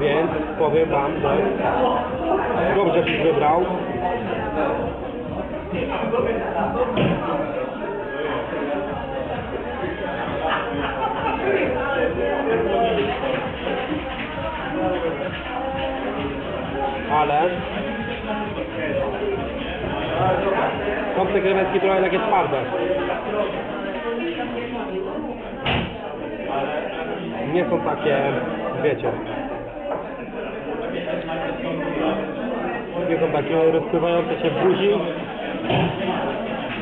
Więc powiem wam, że dobrze się wybrał. Ale są te krewetki trochę takie twarde. Nie są takie, wiecie. Są takie rozpływające się buzi.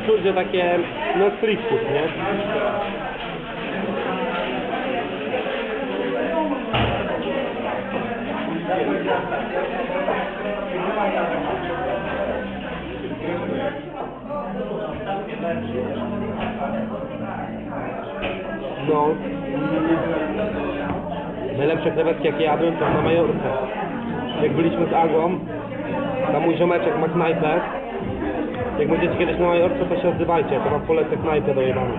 Czuć, takie, no street nie? No. Najlepsze krewetki jakie jadłem to na Majorce. Jak byliśmy z Agą, tam mój ziomeczek ma knajpę. Jak będziecie kiedyś na Majorce, to się odzywajcie, to wam polecę knajpę do jebanu.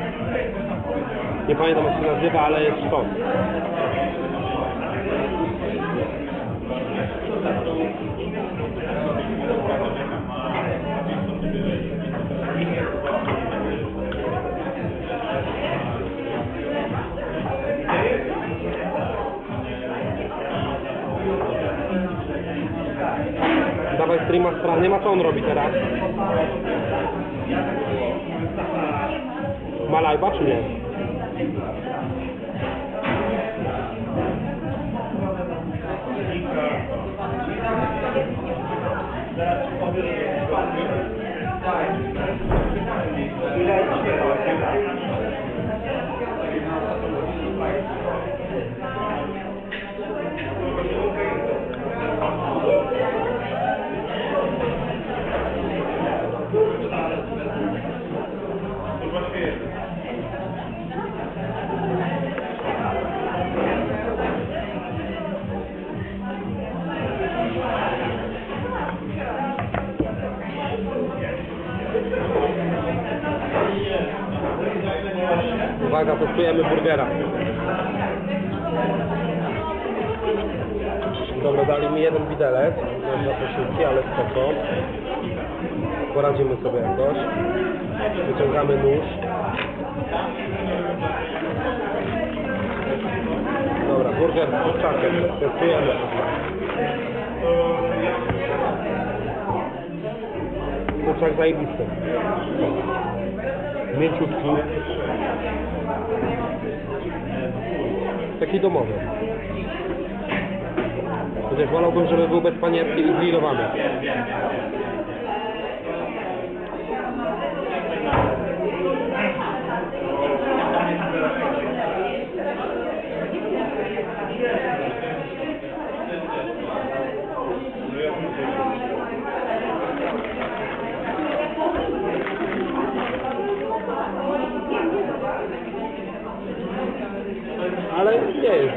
Nie pamiętam jak się nazywa, ale jest to. Dawaj nie ma co on robi teraz. Ma live'a czy nie? Uwaga, testujemy burgera. Dobra, dali mi jeden widelec, na posiłki, ale spoko. Poradzimy sobie jakoś. Wyciągamy nóż. Dobra, burger z kurczakiem. Testujemy. Kurczak zajebisty. Mięciutki. Taki domowy. Chociaż wolałbym, żeby był bezpanierski i grillowany.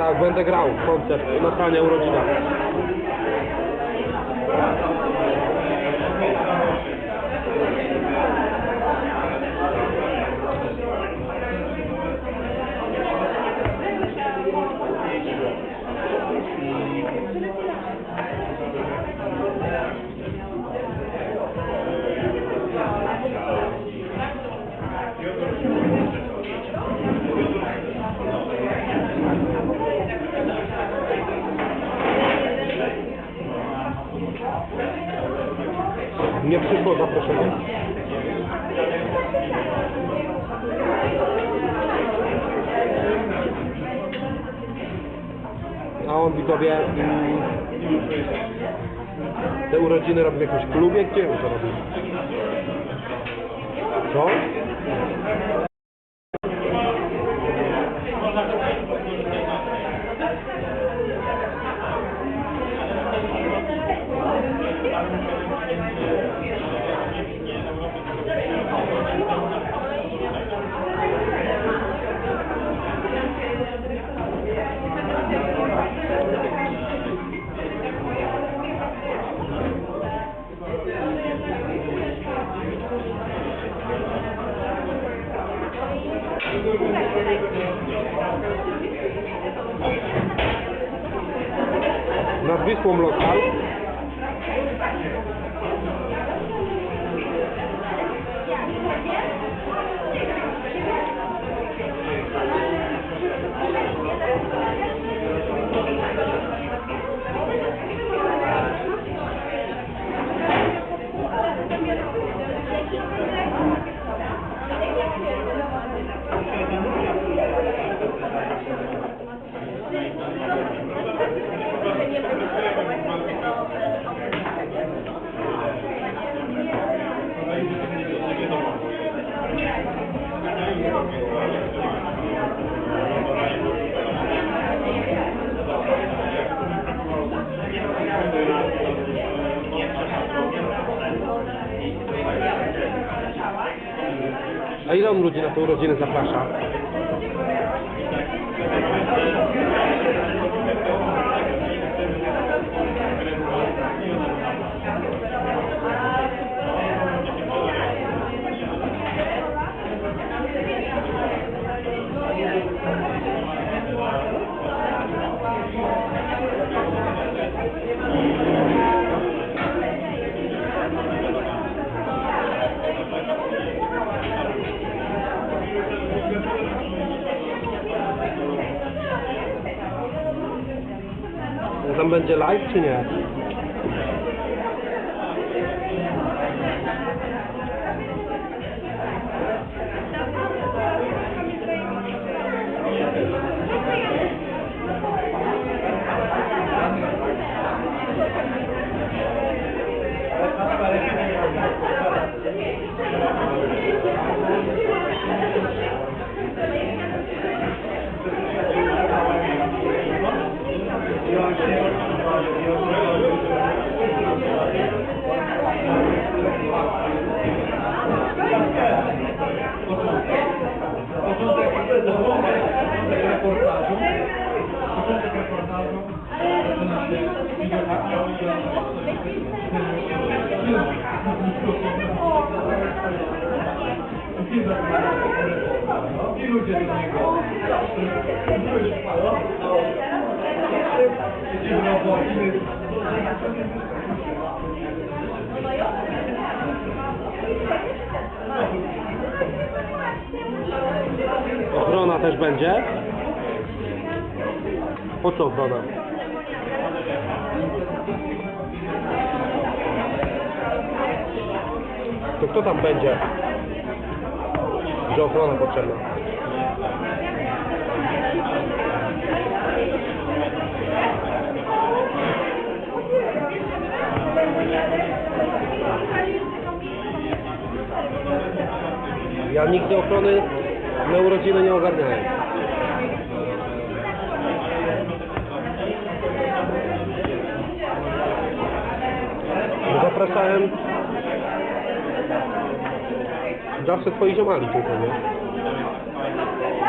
Tak, będę grał koncert na Tania urodzina. Nie przyszło zaproszenie. A on widzowie mm, te urodziny robi w jakimś klubie, gdzie on to robi? Co? como local. A ile on ludzi na te urodziny zaprasza? das haben wir in July gesehen. Tam będzie live czy nie? Ochrona też będzie? Po co ochrona? Kto tam będzie? Że ochrona potrzebna. Ja nigdy ochrony na urodziny nie ogarniałem. Zapraszałem zawsze twoi ziomali tylko, nie?